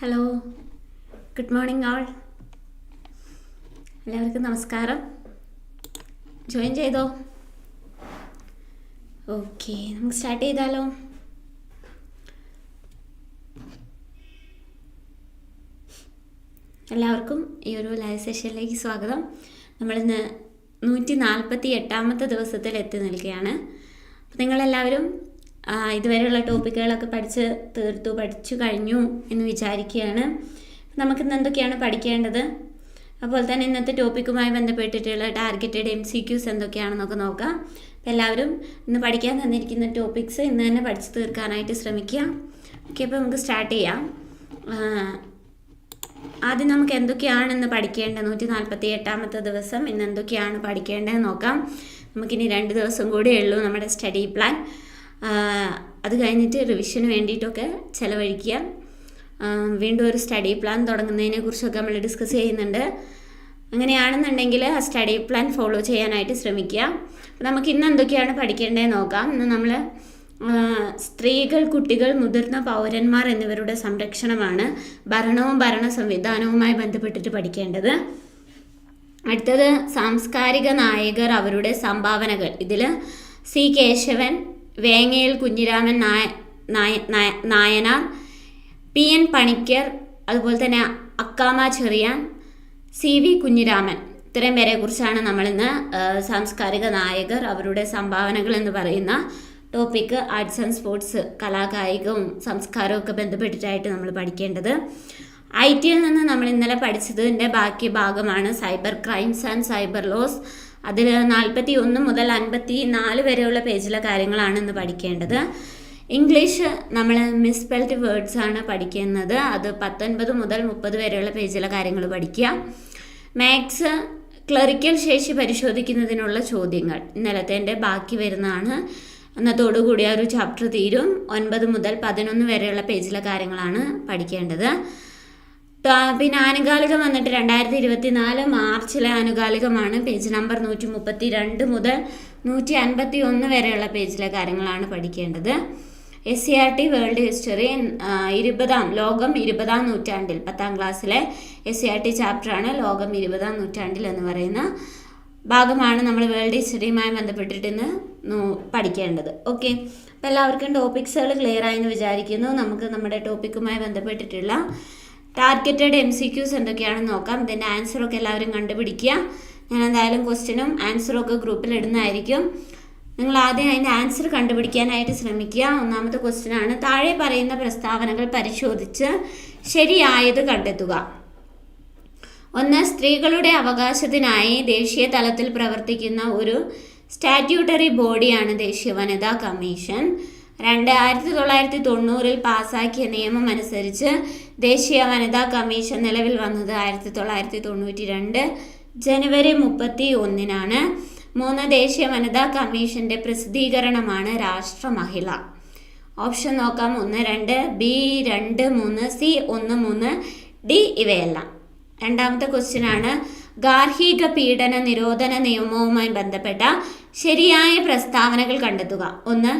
Hello good morning ആൾ എല്ലാവർക്കും നമസ്കാരം. Join ചെയ്തോ? ഓക്കെ നമുക്ക് സ്റ്റാർട്ട് ചെയ്താലോ? എല്ലാവർക്കും ഈ ഒരു ലൈവ് സെഷനിലേക്ക് സ്വാഗതം. നമ്മളിന്ന് നൂറ്റി നാൽപ്പത്തി എട്ടാമത്തെ ദിവസത്തിൽ എത്തി നിൽക്കുകയാണ്. നിങ്ങളെല്ലാവരും ഇതുവരെയുള്ള ടോപ്പിക്കുകളൊക്കെ പഠിച്ച് തീർത്തു പഠിച്ചു കഴിഞ്ഞു എന്ന് വിചാരിക്കുകയാണ്. നമുക്കിന്ന് എന്തൊക്കെയാണ് പഠിക്കേണ്ടത്? അപ്പോൾ തന്നെ ഇന്നത്തെ ടോപ്പിക്കുമായി ബന്ധപ്പെട്ടിട്ടുള്ള ടാർഗറ്റഡ് എം സി ക്യൂസ് എന്തൊക്കെയാണെന്നൊക്കെ നോക്കാം. അപ്പോൾ എല്ലാവരും ഇന്ന് പഠിക്കാൻ തന്നിരിക്കുന്ന ടോപ്പിക്സ് ഇന്ന് തന്നെ പഠിച്ചു തീർക്കാനായിട്ട് ശ്രമിക്കുക. ഓക്കെ അപ്പോൾ നമുക്ക് സ്റ്റാർട്ട് ചെയ്യാം. ആദ്യം നമുക്ക് എന്തൊക്കെയാണ് ഇന്ന് പഠിക്കേണ്ടത്? നൂറ്റി നാൽപ്പത്തി എട്ടാമത്തെ ദിവസം ഇന്ന് എന്തൊക്കെയാണ് പഠിക്കേണ്ടതെന്ന് നോക്കാം. നമുക്കിനി രണ്ട് ദിവസം കൂടിയേ ഉള്ളൂ നമ്മുടെ സ്റ്റഡി പ്ലാൻ. അത് കഴിഞ്ഞിട്ട് റിവിഷന് വേണ്ടിയിട്ടൊക്കെ ചിലവഴിക്കുക. വീണ്ടും ഒരു സ്റ്റഡി പ്ലാൻ തുടങ്ങുന്നതിനെ കുറിച്ചൊക്കെ നമ്മൾ ഡിസ്കസ് ചെയ്യുന്നുണ്ട്. അങ്ങനെയാണെന്നുണ്ടെങ്കിൽ ആ സ്റ്റഡി പ്ലാൻ ഫോളോ ചെയ്യാനായിട്ട് ശ്രമിക്കുക. നമുക്ക് ഇന്ന് എന്തൊക്കെയാണ് പഠിക്കേണ്ടതെന്ന് നോക്കാം. ഇന്ന് നമ്മൾ സ്ത്രീകൾ കുട്ടികൾ മുതിർന്ന പൗരന്മാർ എന്നിവരുടെ സംരക്ഷണമാണ് ഭരണവും ഭരണ സംവിധാനവുമായി ബന്ധപ്പെട്ടിട്ട് പഠിക്കേണ്ടത്. അടുത്തത് സാംസ്കാരിക നായകർ അവരുടെ സംഭാവനകൾ. ഇതിൽ സി കേശവൻ വേങ്ങയിൽ കുഞ്ഞിരാമൻ നായ നായ- നായ- നായനാർ പി. എൻ. പണിക്കർ അതുപോലെ തന്നെ അക്കാമ ചെറിയാൻ സി. വി. കുഞ്ഞിരാമൻ. ഇത്രയും പേരെ കുറിച്ചാണ് നമ്മളിന്ന് സാംസ്കാരിക നായകർ അവരുടെ സംഭാവനകൾ എന്ന് പറയുന്ന ടോപ്പിക്ക് ആർട്സ് ആൻഡ് സ്പോർട്സ് കലാകായികവും സംസ്കാരവും ഒക്കെ ബന്ധപ്പെട്ടിട്ടായിട്ട് നമ്മൾ പഠിക്കേണ്ടത്. ഐ ടിയിൽ നിന്ന് നമ്മൾ ഇന്നലെ പഠിച്ചതിന്റെ ബാക്കി ഭാഗമാണ് cyber crimes and cyber laws. അതിൽ നാൽപ്പത്തി ഒന്ന് മുതൽ അൻപത്തി നാല് വരെയുള്ള പേജിലെ കാര്യങ്ങളാണ് ഇന്ന് പഠിക്കേണ്ടത്. ഇംഗ്ലീഷ് നമ്മൾ മിസ്പെൽഡ് വേർഡ്സ് ആണ് പഠിക്കുന്നത്. അത് പത്തൊൻപത് മുതൽ മുപ്പത് വരെയുള്ള പേജിലെ കാര്യങ്ങൾ പഠിക്കുക മാത്സ് ക്ലറിക്കൽ ശേഷി പരിശോധിക്കുന്നതിനുള്ള ചോദ്യങ്ങൾ ഇന്നലത്തെ എന്റെ ബാക്കി വരുന്നതാണ്. അന്നത്തോടുകൂടി ആ ഒരു ചാപ്റ്റർ തീരും. ഒൻപത് മുതൽ പതിനൊന്ന് വരെയുള്ള പേജിലെ കാര്യങ്ങളാണ് പഠിക്കേണ്ടത്. പിന്നെ ആനുകാലികം വന്നിട്ട് രണ്ടായിരത്തി ഇരുപത്തി നാല് മാർച്ചിലെ ആനുകാലികമാണ്. പേജ് നമ്പർ നൂറ്റി മുപ്പത്തി രണ്ട് മുതൽ നൂറ്റി അൻപത്തി ഒന്ന് വരെയുള്ള പേജിലെ കാര്യങ്ങളാണ് പഠിക്കേണ്ടത്. S C R T world history ഇരുപതാം ലോകം ഇരുപതാം നൂറ്റാണ്ടിൽ പത്താം ക്ലാസ്സിലെ എസ് സി ആർ ടി ചാപ്റ്ററാണ് ലോകം ഇരുപതാം നൂറ്റാണ്ടിൽ എന്ന് പറയുന്ന ഭാഗമാണ് നമ്മൾ വേൾഡ് ഹിസ്റ്ററിയുമായി ബന്ധപ്പെട്ടിട്ട് ഇന്ന് പഠിക്കേണ്ടത്. ഓക്കെ അപ്പോൾ എല്ലാവർക്കും ടോപ്പിക്സുകൾ ക്ലിയർ ആയെന്ന് വിചാരിക്കുന്നു. നമുക്ക് നമ്മുടെ ടോപ്പിക്കുമായി ബന്ധപ്പെട്ടിട്ടുള്ള ടാർഗറ്റഡ് എം സി ക്യൂസ് എന്തൊക്കെയാണെന്ന് നോക്കാം. ഇതിന്റെ ആൻസറൊക്കെ എല്ലാവരും കണ്ടുപിടിക്കുക. ഞാൻ എന്തായാലും ക്വസ്റ്റ്യനും ആൻസറും ഒക്കെ ഗ്രൂപ്പിൽ ഇടുന്നതായിരിക്കും. നിങ്ങൾ ആദ്യം അതിന്റെ ആൻസർ കണ്ടുപിടിക്കാനായിട്ട് ശ്രമിക്കുക. ഒന്നാമത്തെ ക്വസ്റ്റ്യൻ ആണ്. താഴെ പറയുന്ന പ്രസ്താവനകൾ പരിശോധിച്ച് ശരിയായത് കണ്ടെത്തുക. ഒന്ന് സ്ത്രീകളുടെ അവകാശത്തിനായി ദേശീയ തലത്തിൽ പ്രവർത്തിക്കുന്ന ഒരു സ്റ്റാറ്റ്യൂട്ടറി ബോഡിയാണ് ദേശീയ വനിതാ കമ്മീഷൻ രണ്ട് ആയിരത്തി തൊള്ളായിരത്തി തൊണ്ണൂറിൽ പാസാക്കിയ നിയമം അനുസരിച്ച് ദേശീയ വനിതാ കമ്മീഷൻ നിലവിൽ വന്നത് ആയിരത്തി തൊള്ളായിരത്തി തൊണ്ണൂറ്റി രണ്ട് ജനുവരി മുപ്പത്തി ഒന്നിനാണ്. മൂന്ന് ദേശീയ വനിതാ കമ്മീഷന്റെ പ്രസിദ്ധീകരണമാണ് രാഷ്ട്ര മഹിള ഓപ്ഷൻ നോക്കാം. ഒന്ന് രണ്ട് ബി രണ്ട് മൂന്ന് സി ഒന്ന് മൂന്ന് ഡി ഇവയെല്ലാം. രണ്ടാമത്തെ ക്വസ്റ്റ്യൻ ആണ് ഗാർഹിക പീഡന നിരോധന നിയമവുമായി ബന്ധപ്പെട്ട ശരിയായ പ്രസ്താവനകൾ കണ്ടെത്തുക. ഒന്ന്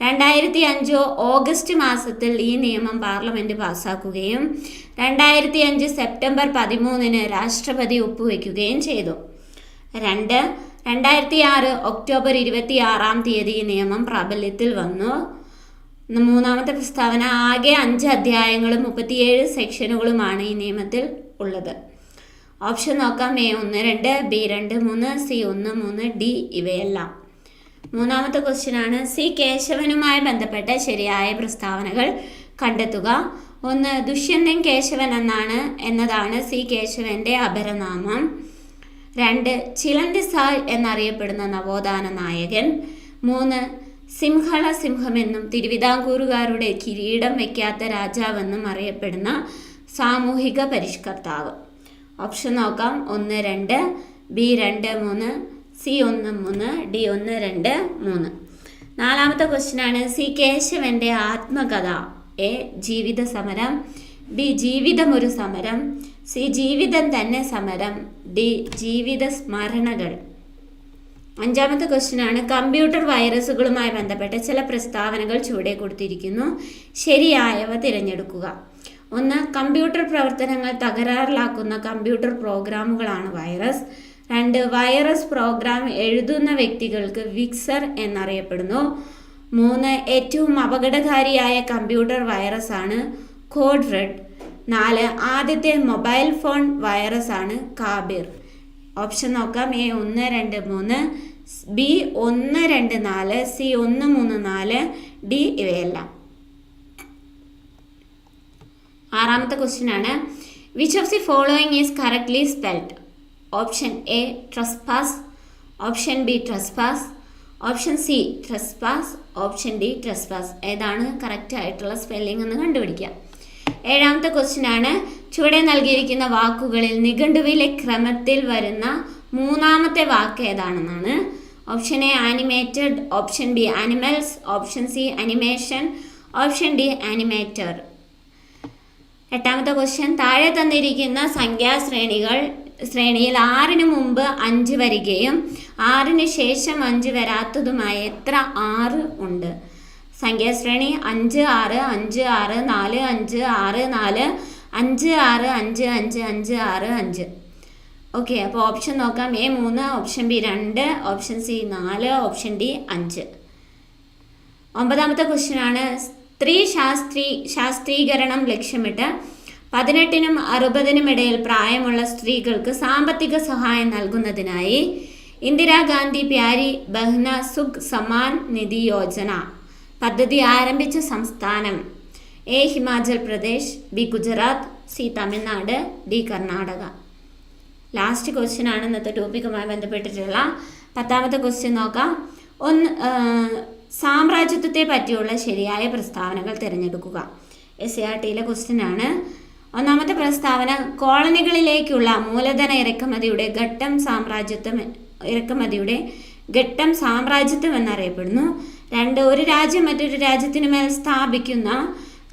രണ്ടായിരത്തി അഞ്ച് ഓഗസ്റ്റ് മാസത്തിൽ ഈ നിയമം പാർലമെന്റ് പാസാക്കുകയും രണ്ടായിരത്തി അഞ്ച് സെപ്റ്റംബർ പതിമൂന്നിന് രാഷ്ട്രപതി ഒപ്പുവെക്കുകയും ചെയ്തു. രണ്ട് രണ്ടായിരത്തി ആറ് ഒക്ടോബർ ഇരുപത്തി ആറാം തീയതി ഈ നിയമം പ്രാബല്യത്തിൽ വന്നു. മൂന്നാമത്തെ പ്രസ്താവന ആകെ അഞ്ച് അധ്യായങ്ങളും മുപ്പത്തിയേഴ് സെക്ഷനുകളുമാണ് ഈ നിയമത്തിൽ ഉള്ളത്. ഓപ്ഷൻ നോക്കാം. എ ഒന്ന് രണ്ട് ബി രണ്ട് മൂന്ന് സി ഒന്ന് മൂന്ന് ഡി ഇവയെല്ലാം. മൂന്നാമത്തെ ക്വസ്റ്റ്യൻ ആണ്. സി കേശവനുമായി ബന്ധപ്പെട്ട ശരിയായ പ്രസ്താവനകൾ കണ്ടെത്തുക. ഒന്ന് ദുഷ്യന്തൻ കേശവൻ എന്നാണ് എന്നതാണ് സി കേശവന്റെ അപരനാമം. രണ്ട് ചിലന്തി സായ് എന്നറിയപ്പെടുന്ന നവോത്ഥാന നായകൻ. മൂന്ന് സിംഹള സിംഹമെന്നും തിരുവിതാംകൂറുകാരുടെ കിരീടം വയ്ക്കാത്ത രാജാവെന്നും അറിയപ്പെടുന്ന സാമൂഹിക പരിഷ്കർത്താവ്. ഓപ്ഷൻ നോക്കാം. ഒന്ന് രണ്ട് ബി രണ്ട് മൂന്ന് സി ഒന്ന് മൂന്ന് ഡി ഒന്ന് രണ്ട് മൂന്ന്. നാലാമത്തെ ക്വസ്റ്റ്യൻ ആണ് സി കേശവന്റെ ആത്മകഥ. എ ജീവിത സമരം. ബി ജീവിതം ഒരു സമരം. സി ജീവിതം തന്നെ സമരം. ഡി ജീവിത സ്മരണകൾ. അഞ്ചാമത്തെ ക്വസ്റ്റ്യൻ ആണ് കമ്പ്യൂട്ടർ വൈറസുകളുമായി ബന്ധപ്പെട്ട ചില പ്രസ്താവനകൾ ചുവടെ കൊടുത്തിരിക്കുന്നു. ശരിയായവ തിരഞ്ഞെടുക്കുക. ഒന്ന് കമ്പ്യൂട്ടർ പ്രവർത്തനങ്ങൾ തകരാറിലാക്കുന്ന കമ്പ്യൂട്ടർ പ്രോഗ്രാമുകളാണ് വൈറസ് രണ്ട് വൈറസ് പ്രോഗ്രാം എഴുതുന്ന വ്യക്തികൾക്ക് വിക്സർ എന്നറിയപ്പെടുന്നു. മൂന്ന് ഏറ്റവും അപകടകാരിയായ കമ്പ്യൂട്ടർ വൈറസ് ആണ് കോഡ് റെഡ് നാല് ആദ്യത്തെ മൊബൈൽ ഫോൺ വൈറസ് ആണ് കാബിർ. ഓപ്ഷൻ നോക്കാം. എ ഒന്ന് രണ്ട് മൂന്ന് ബി ഒന്ന് രണ്ട് നാല് സി ഒന്ന് മൂന്ന് നാല് ഡി ഇവയെല്ലാം. ആറാമത്തെ ക്വസ്റ്റ്യൻ ആണ്. Which of the following is correctly spelled option A trespass option B trespass option C trespass option D trespass ഏതാണ് കറക്റ്റ് ആയിട്ടുള്ള സ്പെല്ലിംഗ് എന്ന് കണ്ടുപിടിക്കുക ഏഴാമത്തെ ക്വസ്റ്റ്യൻ ആണ്. ചുവടെ നൽകിയിരിക്കുന്ന വാക്കുകളിൽ നിഘണ്ടുവിലെ ക്രമത്തിൽ വരുന്ന മൂന്നാമത്തെ വാക്ക് ഏതാണെന്നാണ്. Option A animated option B animals option C animation option D animator എട്ടാമത്തെ ക്വസ്റ്റ്യൻ താഴെ തന്നിരിക്കുന്ന സംഖ്യാശ്രേണികൾ ശ്രേണിയിൽ ആറിന് മുമ്പ് അഞ്ച് വരികയും ആറിന് ശേഷം അഞ്ച് വരാത്തതുമായ എത്ര? ആറ് ഉണ്ട്. സംഖ്യാശ്രേണി അഞ്ച് ആറ് അഞ്ച് ആറ് നാല് അഞ്ച് ആറ് നാല് അഞ്ച് ആറ് അഞ്ച് അഞ്ച് അഞ്ച് ആറ് അഞ്ച്. ഓക്കെ അപ്പോൾ ഓപ്ഷൻ നോക്കാം. എ മൂന്ന് ഓപ്ഷൻ ബി രണ്ട് ഓപ്ഷൻ സി നാല് ഓപ്ഷൻ ഡി അഞ്ച്. ഒമ്പതാമത്തെ ക്വസ്റ്റ്യൻ ആണ് സ്ത്രീ ശാസ്ത്രീ ശാസ്ത്രീകരണം ലക്ഷ്യമിട്ട് പതിനെട്ടിനും അറുപതിനും ഇടയിൽ പ്രായമുള്ള സ്ത്രീകൾക്ക് സാമ്പത്തിക സഹായം നൽകുന്നതിനായി ഇന്ദിരാഗാന്ധി പ്യാരി ബഹ്ന സുഖ് സമാൻ നിധി യോജന പദ്ധതി ആരംഭിച്ച സംസ്ഥാനം A Himachal Pradesh B Gujarat C Tamil Nadu D Karnataka. Last question ആണ് ഇന്നത്തെ ടോപ്പിക്കുമായി ബന്ധപ്പെട്ടിട്ടുള്ള. പത്താമത്തെ ക്വസ്റ്റ്യൻ നോക്കാം. ഒന്ന് സാമ്രാജ്യത്വത്തെ പറ്റിയുള്ള ശരിയായ പ്രസ്താവനകൾ തിരഞ്ഞെടുക്കുക. എസ് ആർ ടിയിലെ ക്വസ്റ്റ്യൻ ആണ്. ഒന്നാമത്തെ പ്രസ്താവന കോളനികളിലേക്കുള്ള മൂലധന ഇറക്കുമതിയുടെ ഘട്ടം സാമ്രാജ്യത്വം ഇറക്കുമതിയുടെ ഘട്ടം സാമ്രാജ്യത്വം എന്നറിയപ്പെടുന്നു. രണ്ട് ഒരു രാജ്യം മറ്റൊരു രാജ്യത്തിനു മേൽ സ്ഥാപിക്കുന്ന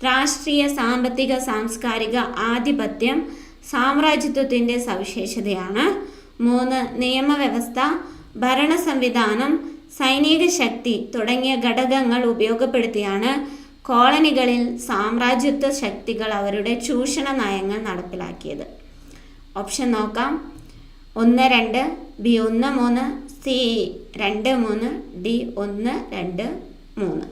രാഷ്ട്രീയ സാമ്പത്തിക സാംസ്കാരിക ആധിപത്യം സാമ്രാജ്യത്വത്തിന്റെ സവിശേഷതയാണ്. മൂന്ന് നിയമവ്യവസ്ഥ ഭരണ സംവിധാനം സൈനിക ശക്തി തുടങ്ങിയ ഘടകങ്ങൾ ഉപയോഗപ്പെടുത്തിയാണ് കോളനികളിൽ സാമ്രാജ്യത്വ ശക്തികൾ അവരുടെ ചൂഷണ നയങ്ങൾ നടപ്പിലാക്കിയത്. ഓപ്ഷൻ നോക്കാം. ഒന്ന് രണ്ട് ബി ഒന്ന് മൂന്ന് സി രണ്ട് മൂന്ന് ഡി ഒന്ന് രണ്ട് മൂന്ന്.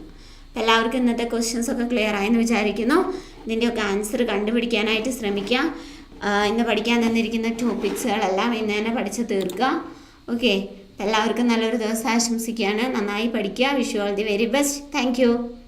എല്ലാവർക്കും ഇന്നത്തെ ക്വസ്റ്റ്യൻസ് ഒക്കെ ക്ലിയർ ആയെന്ന് വിചാരിക്കുന്നു. ഇതിന്റെയൊക്കെ ആൻസർ കണ്ടുപിടിക്കാനായിട്ട് ശ്രമിക്കുക. ആ, ഇന്ന് പഠിക്കാൻ തന്നിരിക്കുന്ന ടോപ്പിക്സുകളെല്ലാം ഇന്ന് തന്നെ പഠിച്ച് തീർക്കുക. ഓക്കെ എല്ലാവർക്കും നല്ലൊരു ദിവസം ആശംസിക്കുകയാണ്. നന്നായി പഠിക്കുക. Vishu all the very best thank